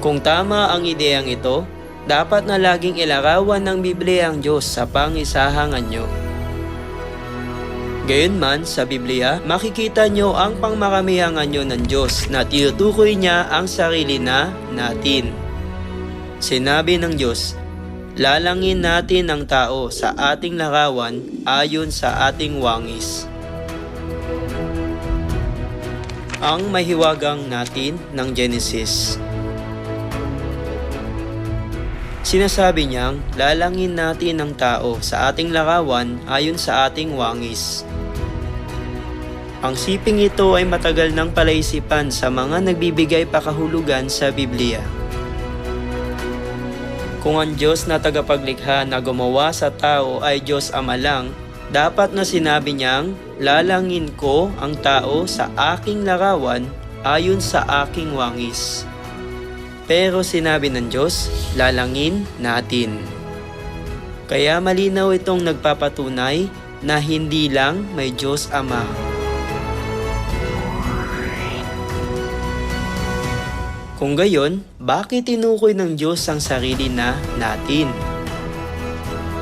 Kung tama ang ideyang ito, dapat na laging ilarawan ng Biblia ang Diyos sa pangisahangan nyo. Gayunman, sa Biblia, makikita nyo ang pangmaramihangan nyo ng Diyos na tinutukoy niya ang sarili na natin. Sinabi ng Diyos, Lalangin natin ang tao sa ating larawan ayon sa ating wangis. Ang mahiwagang natin ng Genesis. Sinasabi niyang lalangin natin ang tao sa ating larawan ayon sa ating wangis. Ang siping ito ay matagal ng palaisipan sa mga nagbibigay pakahulugan sa Biblia. Kung ang Diyos na tagapaglikha na gumawa sa tao ay Diyos Ama lang, dapat na sinabi niyang, lalangin ko ang tao sa aking larawan ayon sa aking wangis. Pero sinabi ng Diyos, lalangin natin. Kaya malinaw itong nagpapatunay na hindi lang may Diyos Ama. Kung gayon, bakit tinukoy ng Diyos ang sarili na natin?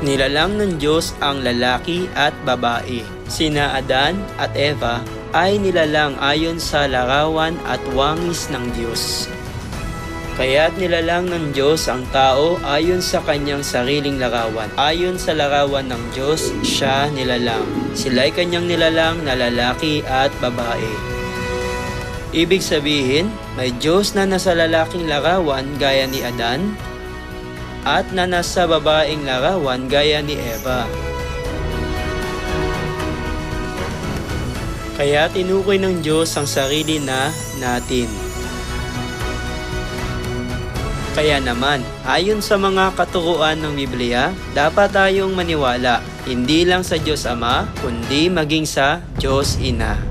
Nilalang ng Diyos ang lalaki at babae. Sina Adan at Eva ay nilalang ayon sa larawan at wangis ng Diyos. Kaya't nilalang ng Diyos ang tao ayon sa kanyang sariling larawan. Ayon sa larawan ng Diyos, siya nilalang. Sila'y kanyang nilalang na lalaki at babae. Ibig sabihin, may Diyos na nasa lalaking larawan gaya ni Adan at na nasa babaeng larawan gaya ni Eva. Kaya tinukoy ng Diyos ang sarili na natin. Kaya naman, ayon sa mga katuruan ng Biblia, dapat tayong maniwala hindi lang sa Diyos Ama, kundi maging sa Diyos Ina.